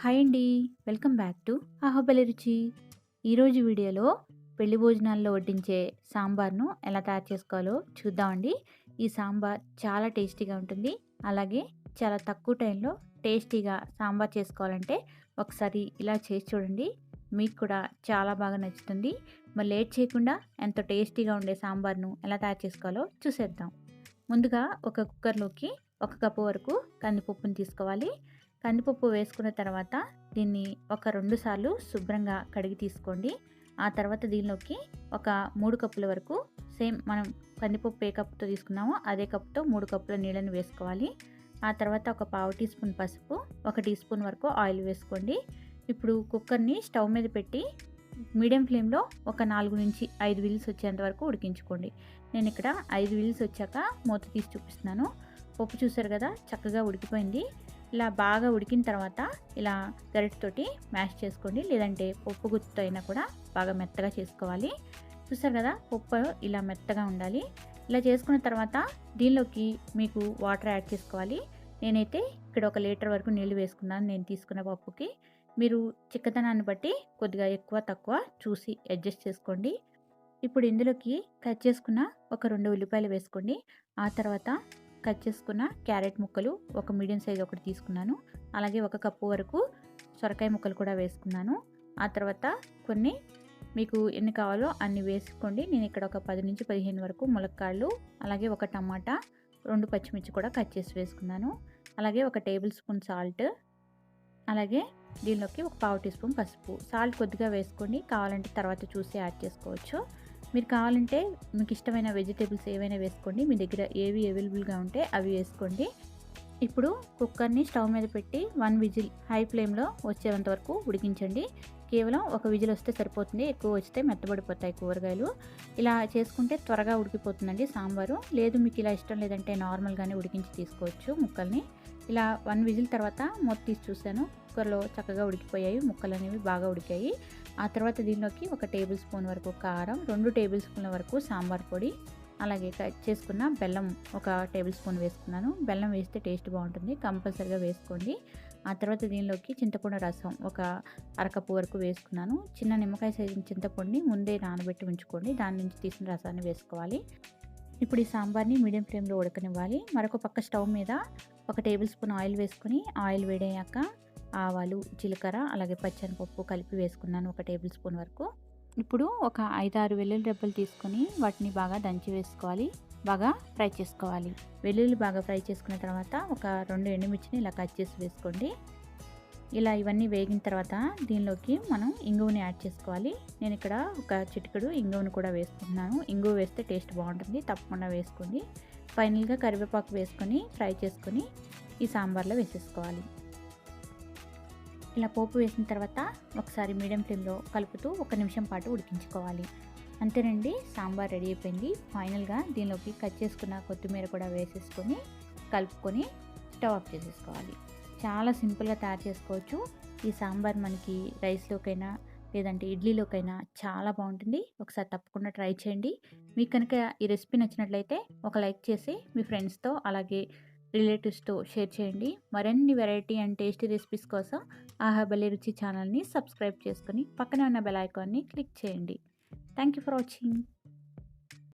Hi అండి. Welcome back to అహోబలి రుచి. ఈరోజు వీడియోలో పెళ్ళి భోజనాల్లో వడ్డించే సాంబార్ను ఎలా తయారు చేసుకోవాలో చూద్దామండి ఈ సాంబార్ చాలా టేస్టీగా ఉంటుంది. అలాగే చాలా తక్కువ టైంలో టేస్టీగా సాంబార్ చేసుకోవాలంటే ఒకసారి ఇలా చేసి చూడండి. మీకు కూడా చాలా బాగా నచ్చుతుంది. మరి లేట్ చేయకుండా ఎంతో టేస్టీగా ఉండే సాంబార్ను ఎలా తయారు చేసుకోవాలో చూసేద్దాం. ముందుగా ఒక కుక్కర్లోకి ఒక కప్పు వరకు కందిపప్పును తీసుకోవాలి. కందిపప్పు వేసుకున్న తర్వాత దీన్ని ఒక రెండు సార్లు శుభ్రంగా కడిగి తీసుకోండి. ఆ తర్వాత దీనిలోకి ఒక మూడు కప్పుల వరకు సేమ్ మనం కందిపప్పు ఏ కప్పుతో తీసుకున్నామో అదే కప్పుతో మూడు కప్పుల నీళ్ళని వేసుకోవాలి. ఆ తర్వాత ఒక పావు టీ స్పూన్ పసుపు ఒక టీ స్పూన్ వరకు ఆయిల్ వేసుకోండి. ఇప్పుడు కుక్కర్ని స్టవ్ మీద పెట్టి మీడియం ఫ్లేమ్లో ఒక నాలుగు నుంచి ఐదు విల్స్ వచ్చేంత వరకు ఉడికించుకోండి. నేను ఇక్కడ ఐదు విల్స్ వచ్చాక మూత తీసి చూపిస్తున్నాను. పప్పు చూసారు కదా చక్కగా ఉడికిపోయింది. ఇలా బాగా ఉడికిన తర్వాత ఇలా గరిటతోటి మ్యాష్ చేసుకోండి. లేదంటే పప్పు గుత్తుతో అయినా కూడా బాగా మెత్తగా చేసుకోవాలి. చూసారు కదా పప్పు ఇలా మెత్తగా ఉండాలి. ఇలా చేసుకున్న తర్వాత దీనిలోకి మీకు వాటర్ యాడ్ చేసుకోవాలి. నేనైతే ఇక్కడ ఒక లీటర్ వరకు నీళ్ళు వేసుకున్నాను. నేను తీసుకున్న పప్పుకి. మీరు చిక్కదనాన్ని బట్టి కొద్దిగా ఎక్కువ తక్కువ చూసి అడ్జస్ట్ చేసుకోండి. ఇప్పుడు ఇందులోకి కట్ చేసుకున్న ఒక రెండు ఉల్లిపాయలు వేసుకోండి. ఆ తర్వాత కట్ చేసుకున్న క్యారెట్ ముక్కలు ఒక మీడియం సైజ్ ఒకటి తీసుకున్నాను. అలాగే ఒక కప్పు వరకు సొరకాయ ముక్కలు కూడా వేసుకున్నాను. ఆ తర్వాత కొన్ని మీకు ఎన్ని కావాలో అన్ని వేసుకోండి. నేను ఇక్కడ ఒక పది నుంచి పదిహేను వరకు ములక్కాళ్ళు అలాగే ఒక టమాటా రెండు పచ్చిమిర్చి కూడా కట్ చేసి వేసుకున్నాను. అలాగే ఒక టేబుల్ స్పూన్ సాల్ట్ అలాగే దీనిలోకి ఒక పావు టీ స్పూన్ పసుపు. సాల్ట్ కొద్దిగా వేసుకోండి. కావాలంటే తర్వాత చూసి యాడ్ చేసుకోవచ్చు. మీరు కావాలంటే మీకు ఇష్టమైన వెజిటేబుల్స్ ఏవైనా వేసుకోండి. మీ దగ్గర ఏవి అవైలబుల్గా ఉంటే అవి వేసుకోండి. ఇప్పుడు కుక్కర్ని స్టవ్ మీద పెట్టి వన్ విజిల్ హై ఫ్లేమ్లో వచ్చేంత వరకు ఉడికించండి. కేవలం ఒక విజిల్ వస్తే సరిపోతుంది. ఎక్కువ వస్తే మెత్తబడిపోతాయి కూరగాయలు. ఇలా చేసుకుంటే త్వరగా ఉడికిపోతుందండి సాంబారు. లేదు మీకు ఇలా ఇష్టం లేదంటే నార్మల్గానే ఉడికించి తీసుకోవచ్చు ముక్కల్ని. ఇలా వన్ విజిల్ తర్వాత మూత తీసి చూశాను. కుక్కర్లో చక్కగా ఉడికిపోయాయి ముక్కలు అనేవి బాగా ఉడికాయి. ఆ తర్వాత దీనిలోకి ఒక టేబుల్ స్పూన్ వరకు కారం రెండు టేబుల్ స్పూన్ల వరకు సాంబార్ పొడి అలాగే కట్ చేసుకున్న బెల్లం ఒక టేబుల్ స్పూన్ వేసుకున్నాను. బెల్లం వేస్తే టేస్ట్ బాగుంటుంది కంపల్సరిగా వేసుకోండి. ఆ తర్వాత దీనిలోకి చింతపండు రసం ఒక అరకప్పు వరకు వేసుకున్నాను. చిన్న నిమ్మకాయ సైజు చింతపండుని ముందే నానబెట్టి ఉంచుకోండి దాని నుంచి తీసిన రసాన్ని వేసుకోవాలి. ఇప్పుడు ఈ సాంబార్ని మీడియం ఫ్లేమ్లో ఉడకనివ్వాలి. మరొక పక్క స్టవ్ మీద ఒక టేబుల్ స్పూన్ ఆయిల్ వేసుకొని ఆయిల్ వేడయ్యాక ఆవాలు జీలకర్ర అలాగే పచ్చనిపప్పు కలిపి వేసుకున్నాను ఒక టేబుల్ స్పూన్ వరకు. ఇప్పుడు ఒక ఐదారు వెల్లుల్లి రెబ్బలు తీసుకొని వాటిని బాగా దంచి వేసుకోవాలి. బాగా ఫ్రై చేసుకోవాలి. వెల్లుల్లి బాగా ఫ్రై చేసుకున్న తర్వాత ఒక రెండు ఎండుమిర్చిని ఇలా కట్ చేసి వేసుకోండి. ఇలా ఇవన్నీ వేగిన తర్వాత దీనిలోకి మనం ఇంగువని యాడ్ చేసుకోవాలి. నేను ఇక్కడ ఒక చిటికెడు ఇంగువను కూడా వేసుకుంటున్నాను. ఇంగువ వేస్తే టేస్ట్ బాగుంటుంది. తప్పకుండా వేసుకోండి. ఫైనల్గా కరివేపాకు వేసుకొని ఫ్రై చేసుకొని ఈ సాంబార్లో వేసేసుకోవాలి. ఇలా పోపు వేసిన తర్వాత ఒకసారి మీడియం ఫ్లేమ్లో కలుపుతూ ఒక నిమిషం పాటు ఉడికించుకోవాలి. అంతేనండి సాంబార్ రెడీ అయిపోయింది. ఫైనల్గా దీనిలోకి కట్ చేసుకున్న కొత్తిమీర కూడా వేసేసుకొని కలుపుకొని స్టవ్ ఆఫ్ చేసేసుకోవాలి. చాలా సింపుల్గా తయారు చేసుకోవచ్చు. ఈ సాంబార్ మనకి రైస్లోకైనా లేదంటే ఇడ్లీలోకైనా చాలా బాగుంటుంది ఒకసారి తప్పకుండా ట్రై చేయండి. మీకు కనుక ఈ రెసిపీ నచ్చినట్లయితే ఒక లైక్ చేసి మీ ఫ్రెండ్స్తో అలాగే రిలేటివ్స్తో షేర్ చేయండి. మరిన్ని వెరైటీ అండ్ టేస్టీ రెసిపీస్ కోసం ఆహాబలి రుచి ఛానల్ని సబ్స్క్రైబ్ చేసుకొని పక్కనే ఉన్న బెల్ ఐకాన్ని క్లిక్ చేయండి. Thank you for watching.